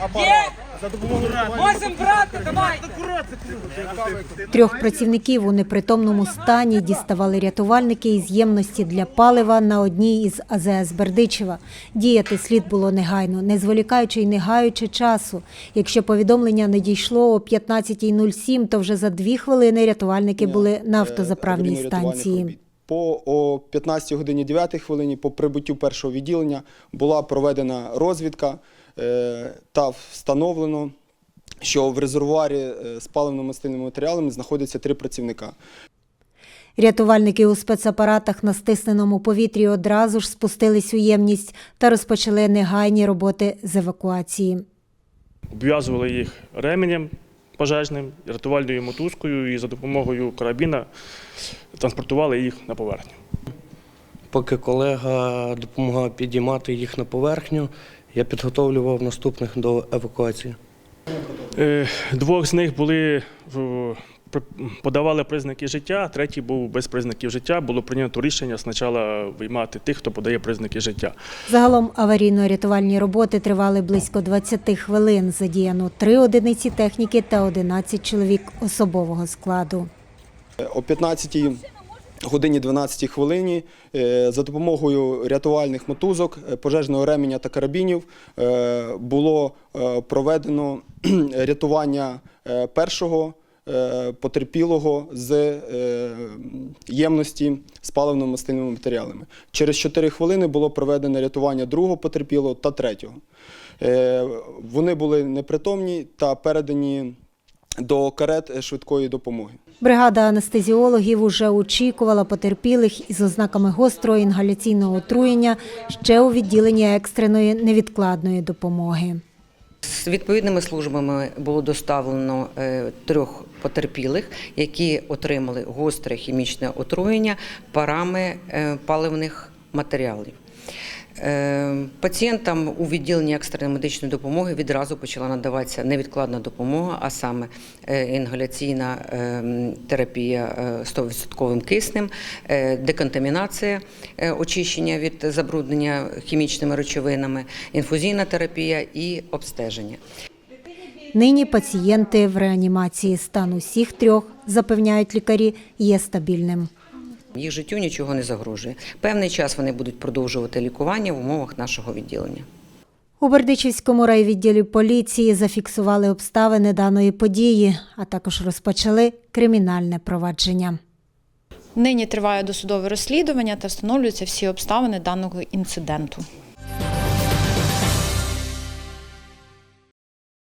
Є! Можем брати! Трьох працівників у непритомному стані діставали рятувальники із ємності для палива на одній із АЗС Бердичева. Діяти слід було негайно, не зволікаючи й не гаючи часу. Якщо повідомлення не дійшло о 15.07, то вже за дві хвилини рятувальники були на автозаправній станції. По о 15 годині 9 хвилині по прибуттю першого відділення була проведена розвідка е, та встановлено, що в резервуарі е, з паливно-мастильними матеріалами знаходяться три працівника. Рятувальники у спецапаратах на стисненому повітрі одразу ж спустились у ємність та розпочали негайні роботи з евакуації. Обв'язували їх ременем пожежним, рятувальною мотузкою і за допомогою карабіна транспортували їх на поверхню. Поки колега допомагав підіймати їх на поверхню, я підготовлював наступних до евакуації. Е, Двох з них були подавали признаки життя, третій був без признаків життя. Було прийнято рішення спочатку виймати тих, хто подає признаки життя. Загалом аварійно-рятувальні роботи тривали близько 20 хвилин. Задіяно три одиниці техніки та 11 чоловік особового складу. О 15 годині 12 хвилині е, за допомогою рятувальних мотузок, е, пожежного ременя та карабінів е, було проведено рятування першого потерпілого з ємності з паливно-мастильними матеріалами. Через 4 хвилини було проведено рятування другого потерпілого та третього. Вони були непритомні та передані до карет швидкої допомоги. Бригада анестезіологів уже очікувала потерпілих із ознаками гострого інгаляційного отруєння ще у відділенні екстреної невідкладної допомоги. З відповідними службами було доставлено е, трьох потерпілих, які отримали гостре хімічне отруєння парами е, паливних матеріалів. Е, Пацієнтам у відділенні екстреної медичної допомоги відразу почала надаватися невідкладна допомога, а саме е, інгаляційна е, терапія е, 100% киснем, деконтамінація, очищення від забруднення хімічними речовинами, інфузійна терапія і обстеження. Нині пацієнти в реанімації стан усіх трьох, запевняють лікарі, є стабільним. Їх життю нічого не загрожує. Певний час вони будуть продовжувати лікування в умовах нашого відділення. У Бердичівському райвідділі поліції зафіксували обставини даної події, а також розпочали кримінальне провадження. Нині триває досудове розслідування та встановлюються всі обставини даного інциденту.